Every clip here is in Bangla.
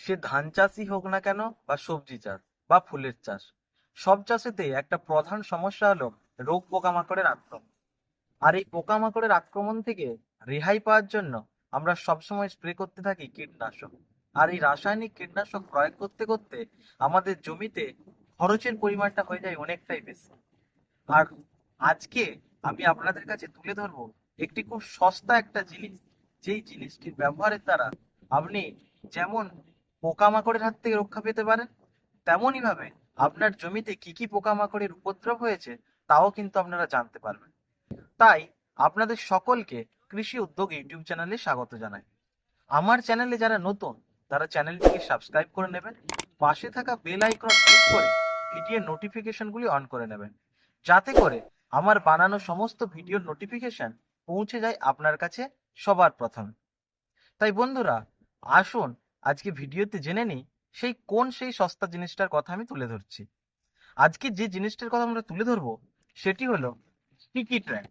সে ধান চাষই হোক না কেন বা সবজি চাষ বা ফুলের চাষ, সব চাষেতেই একটা প্রধান সমস্যা হলো রোগ পোকামাকড়ের আক্রমণ। আর এই পোকামাকড়ের আক্রমণ থেকে রেহাই পাওয়ার জন্য আমরা সবসময় স্প্রে করতে থাকি কীটনাশক। আর এই রাসায়নিক কীটনাশক প্রয়োগ করতে করতে আমাদের জমিতে খরচের পরিমাণটা হয়ে যায় অনেকটাই বেশি। আর আজকে আমি আপনাদের কাছে তুলে ধরবো একটি খুব সস্তা একটা জিনিস, যেই জিনিসটির ব্যবহারের দ্বারা আপনি যেমন পোকামাকড়ের হাত থেকে রক্ষা পেতে পারেন? তেমনই ভাবে আপনার জমিতে কি কি পোকামাকড়ের উপদ্রব হয়েছে, তাও কিন্তু আপনারা জানতে পারবেন। তাই আপনাদের সকলকে কৃষি উদ্যোগ ইউটিউব চ্যানেলে স্বাগত জানাই। আমার চ্যানেলে যারা নতুন, তারা চ্যানেলটিকে সাবস্ক্রাইব করে নেবেন, পাশে থাকা বেল আইকন ক্লিক করে ভিডিওর নোটিফিকেশনগুলি অন করে নেবেন। যাতে করে আমার বানানো সমস্ত ভিডিওর নোটিফিকেশন পৌঁছে যায় আপনার কাছে সবার প্রথমে। তাই বন্ধুরা, আসুন আজকে ভিডিওতে জেনে নিই সেই কোন সেই সস্তা জিনিসটার কথা আমি তুলে ধরছি। আজকে যে জিনিসটার কথা আমরা তুলে ধরবো সেটি হলো স্টিকি ট্র্যাপ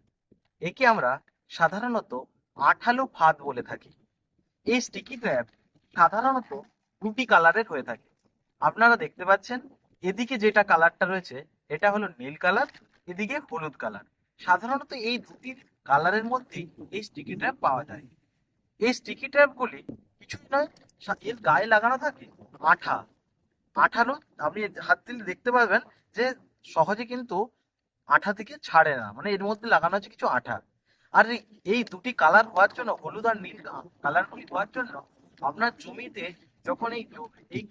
একে আমরা সাধারণত আঠালো ফাঁদ বলে থাকি। এই স্টিকি ট্র্যাপ সাধারণত দুটি কালারের হয়ে থাকে। আপনারা দেখতে পাচ্ছেন, এদিকে যেটা কালারটা রয়েছে, এটা হলো নীল কালার, এদিকে হলুদ কালার। সাধারণত এই দুটি কালারের মধ্যেই এই স্টিকি ট্র্যাপ পাওয়া যায়। এই স্টিকি ট্র্যাপগুলি কিছুই নয় এর গায়ে লাগানো থাকে আঠা। আঠালো আপনি হাত দিলে দেখতে পাবেন যে সহজে কিন্তু আঠা থেকে ছাড়ে না মানে এর মধ্যে লাগানো আছে কিছু আঠা। আর এই- দুটি কালার হওয়ার জন্য, হলুদ আর নীল কালারগুলি হওয়ার জন্য আপনার জমিতে যখন এই এই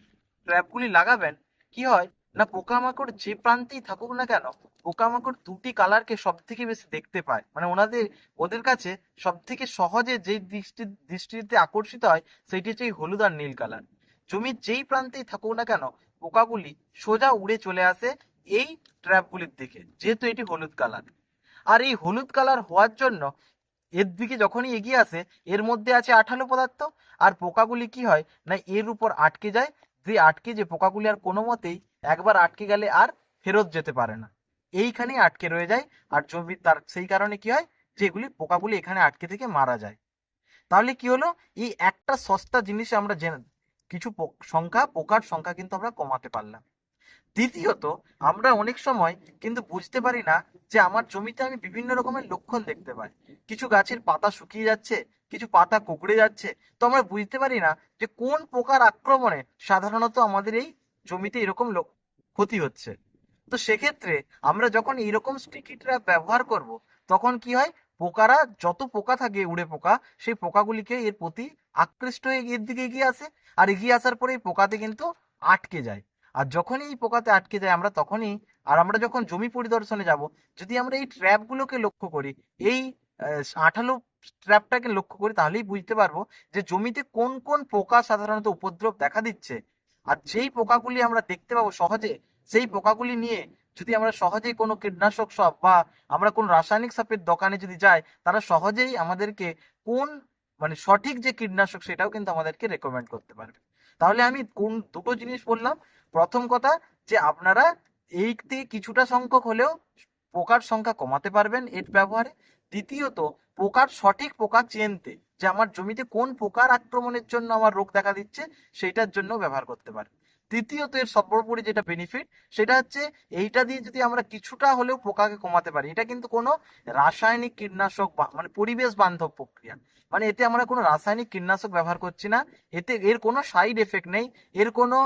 ট্র্যাপগুলি লাগাবেন, কি হয়? না পোকামাকড় যে প্রান্তেই থাকুক না কেন, পোকামাকড় দুটি কালারকে সব থেকে বেশি দেখতে পায়। মানে ওনাদের, ওদের কাছে সব থেকে সহজে যে দৃষ্টি, দৃষ্টিতে আকর্ষিত হয়, সেটি হচ্ছে হলুদ আর নীল কালার। জমির যেই প্রান্তেই থাকুক না কেন, পোকাগুলি সোজা উড়ে চলে আসে এই ট্র্যাপগুলির দিকে, যেহেতু এটি হলুদ কালার। আর এই হলুদ কালার হওয়ার জন্য এর দিকে যখনই এগিয়ে আসে, এর মধ্যে আছে আঠালো পদার্থ, আর পোকাগুলি কি হয় না এর উপর আটকে যায় যে আটকে যে পোকাগুলি আর কোনো মতেই একবার আটকে গেলে আর ফেরত যেতে পারে না। এইখানেই আটকে রয়ে যায় আর জমি তার সেই কারণে কি হয়? যে এগুলি পোকাগুলি এখানে আটকে থেকে মারা যায়। তাহলে কি হলো? এই একটা সস্তা জিনিস আমরা জেনে কিছু সংখ্যা, পোকার সংখ্যা কিন্তু আমরা কমাতে পারলাম। দ্বিতীয়ত, আমরা অনেক সময় কিন্তু বুঝতে পারি না যে আমার জমিতে আমি বিভিন্ন রকমের লক্ষণ দেখতে পাই। কিছু গাছের পাতা শুকিয়ে যাচ্ছে কিছু পাতা কুকড়ে যাচ্ছে। তো আমরা বুঝতে পারি না যে কোন পোকার আক্রমণে সাধারণত আমাদের এই জমিতে এরকম ক্ষতি হচ্ছে। তো সেক্ষেত্রে আমরা যখন এইরকম স্টিকি ট্র্যাপ ব্যবহার করব, তখন কি হয়? পোকারা যত পোকা থাকে, উড়ে পোকা, সেই পোকাগুলিকে এর প্রতি আকৃষ্ট হয়ে এর দিকে এগিয়ে আসে আর এগিয়ে আসার পরে এই পোকাতে কিন্তু আটকে যায়। আর যখনই এই পোকাতে আটকে যায় আমরা তখনই, আর আমরা যখন জমি পরিদর্শনে যাব, যদি আমরা এই ট্র্যাপগুলোকে লক্ষ্য করি, এই আঠালো ট্র্যাপটাকে লক্ষ্য করি তাহলেই বুঝতে পারব যে জমিতে কোন কোন পোকা সাধারণত উপদ্রব দেখা দিচ্ছে। আর যেই পোকাগুলি আমরা দেখতে পাবো সহজে, সেই পোকাগুলি নিয়ে যদি আমরা সহজেই কোনো কীটনাশক শপ বা আমরা কোন রাসায়নিক সাপের দোকানে যদি যাই, তারা সহজেই আমাদেরকে কোন মানে সঠিক যে কীটনাশক সেটাও কিন্তু আমাদেরকে রেকমেন্ড করতে পারবে। তাহলে আমি কোন দুটো জিনিস বললাম। প্রথম কথা যে আপনারা এইতে কিছুটা সংখ্যক হলেও পোকার সংখ্যা কমাতে পারবেন এর ব্যবহারে। দ্বিতীয়ত, পোকার সঠিক পোকা চিনতে, যে আমার জমিতে কোন পোকার আক্রমণের জন্য আমার রোগ দেখা দিচ্ছে, সেইটার জন্য ব্যবহার করতে পারে। তৃতীয়ত, এর সর্বোপরি যেটা বেনিফিট সেটা হচ্ছে এইটা দিয়ে যদি আমরা কিছুটা হলেও পোকাকে কমাতে পারি, এটা কিন্তু কোনো রাসায়নিক কীটনাশক মানে পরিবেশ বান্ধব প্রক্রিয়া। মানে এতে আমরা কোনো রাসায়নিক কীটনাশক ব্যবহার করছি না, এতে এর কোনো সাইড এফেক্ট নেই, এর কোনো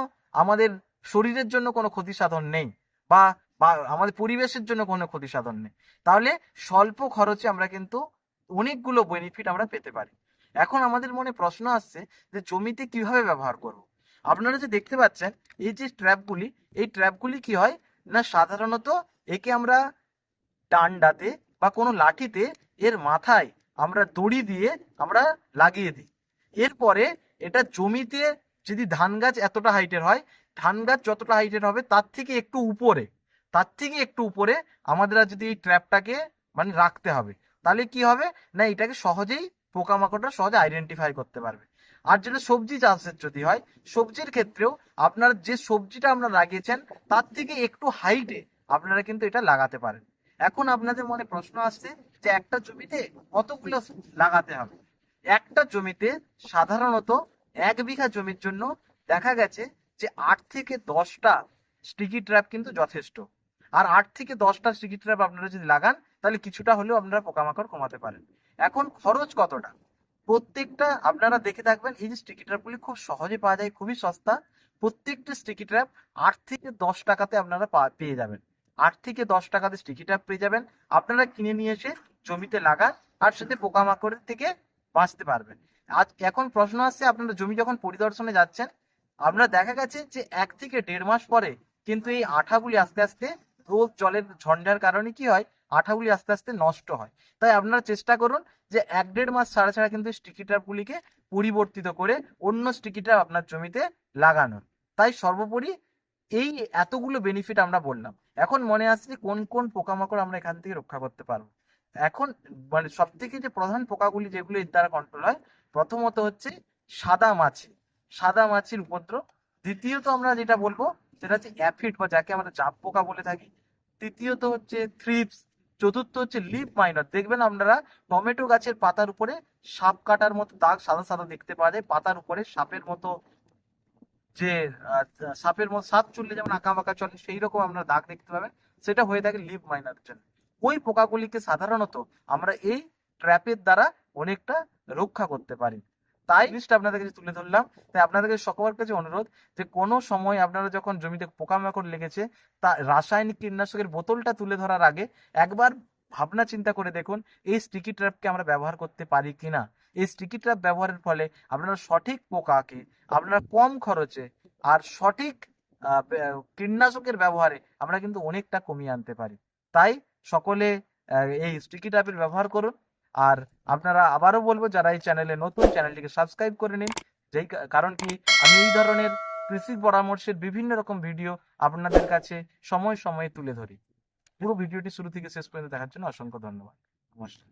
আমাদের শরীরের জন্য কোনো ক্ষতি সাধন নেই, বা বা আমাদের পরিবেশের জন্য কোনো ক্ষতি সাধন নেই। তাহলে স্বল্প খরচে আমরা কিন্তু অনেকগুলো বেনিফিট আমরা পেতে পারি। এখন আমাদের মনে প্রশ্ন আসছে যে জমিতে কীভাবে ব্যবহার করব? আপনারা যে দেখতে পাচ্ছেন, এই যে ট্র্যাপগুলি এই ট্র্যাপগুলি কি হয় না সাধারণত একে আমরা ডান্ডাতে বা কোনো লাঠিতে এর মাথায় আমরা দড়ি দিয়ে আমরা লাগিয়ে দিই। এরপরে এটা জমিতে যদি ধান গাছ এতটা হাইটের হয় ধান গাছ যতটা হাইটের হবে তার থেকে একটু উপরে তার থেকে একটু উপরে আমাদের যদি এই ট্র্যাপটাকে মানে রাখতে হবে, তাহলে কি হবে? না, এটাকে সহজেই পোকামাকড়টা সহজে আইডেন্টিফাই করতে পারবে। আর যেটা সবজি চাষের যদি হয়, সবজির ক্ষেত্রেও আপনার যে সবজিটা আপনারা লাগিয়েছেন, তার থেকে একটু হাইটে আপনারা কিন্তু এটা লাগাতে পারেন। এখন আপনাদের মনে প্রশ্ন আসছে যে একটা জমিতে কতগুলো লাগাতে হবে? একটা জমিতে সাধারণত এক বিঘা জমির জন্য দেখা গেছে যে আট থেকে দশটা স্টিকি ট্র্যাপ কিন্তু যথেষ্ট। আর আট থেকে দশটা স্টিকি ট্র্যাপ আপনারা যদি লাগান, তাহলে কিছুটা হলেও আপনারা পোকামাকড় কমাতে পারেন। এখন খরচ কতটা? প্রত্যেকটা আপনারা দেখে থাকবেন, এই যে স্টিকি ট্র্যাপগুলি খুব সহজে পাওয়া যায়, খুবই সস্তা। প্রত্যেকটা স্টিকি ট্র্যাপ আট থেকে দশ টাকাতে আপনারা পেয়ে যাবেন। আট থেকে দশ টাকাতে স্টিকি ট্র্যাপ পেয়ে যাবেন। আপনারা কিনে নিয়ে এসে জমিতে লাগান আর সাথে পোকামাকড়ের থেকে বাঁচতে পারবেন। আজ এখন প্রশ্ন আসছে, আপনারা জমি যখন পরিদর্শনে যাচ্ছেন, আপনারা দেখা গেছে যে এক থেকে দেড় মাস পরে কিন্তু এই আঠাগুলি আস্তে আস্তে রোদ জলের ঝঞ্ঝার কারণে কি হয়? আঠাগুলি আস্তে আস্তে নষ্ট হয়। তাই আপনারা চেষ্টা করুন যে এক দেড় মাস ছাড়া ছাড়া কিন্তু স্টিকি ট্র্যাপগুলিকে পরিবর্তিত করে অন্য স্টিকি ট্র্যাপ আপনার জমিতে লাগানোর। তাই সর্বোপরি এই এতগুলো বেনিফিট আমরা বললাম। এখন মনে আসছে কোন কোন পোকামাকড় আমরা এখান থেকে রক্ষা করতে পারব। এখন মানে সব থেকে যে প্রধান পোকাগুলি যেগুলো এর দ্বারা কন্ট্রোল হয়, প্রথমত হচ্ছে সাদা মাছি। সাদা মাছির উপদ্রব। দ্বিতীয়ত আমরা যেটা বলব সেটা হচ্ছে অ্যাফিড বা যাকে আমরা জাপ পোকা বলে থাকি। তৃতীয়ত হচ্ছে থ্রিপস, চতুর্থ হচ্ছে লিপ মাইনার। দেখবেন আপনারা টমেটো গাছের পাতার উপরে সাপ কাটার মতো দাগ সাদা সাদা দেখতে পাওয়া যায়। পাতার উপরে সাপের মতো যে সাপের মতো সাপ চললে যেমন আঁকা বাঁকা চলে সেই রকম আপনারা দাগ দেখতে পাবেন। সেটা হয়ে থাকে লিপ মাইনার জন্য। ওই পোকাগুলিকে সাধারণত আমরা এই ট্র্যাপের দ্বারা অনেকটা রক্ষা করতে পারি। তাই জিনিসটা আপনাদের কাছে তুলে ধরলাম। তাই আপনাদের কাছে সকলের কাছে অনুরোধ যে কোনো সময় আপনারা যখন জমিতে পোকামাকড় লেগেছে, তা রাসায়নিক কীটনাশকের বোতলটা তুলে ধরার আগে একবার ভাবনা চিন্তা করে দেখুন, এই স্টিকি ট্র্যাপকে আমরা ব্যবহার করতে পারি কিনা। এই স্টিকি ট্র্যাপ ব্যবহারের ফলে আপনারা সঠিক পোকাকে, আপনারা কম খরচে আর সঠিক কীটনাশকের ব্যবহারে আমরা কিন্তু অনেকটা কমিয়ে আনতে পারি। তাই সকলে এই স্টিকি ট্র্যাপের ব্যবহার করুন। আর আপনারা আবারও বলব, যারা এই চ্যানেলে নতুন চ্যানেলটিকে সাবস্ক্রাইব করে নিন। যেই কারণ কি, আমি এই ধরনের কৃষি পরামর্শের বিভিন্ন রকম ভিডিও আপনাদের কাছে সময়, সময়ে তুলে ধরি। পুরো ভিডিওটি শুরু থেকে শেষ পর্যন্ত দেখার জন্য অসংখ্য ধন্যবাদ। নমস্কার।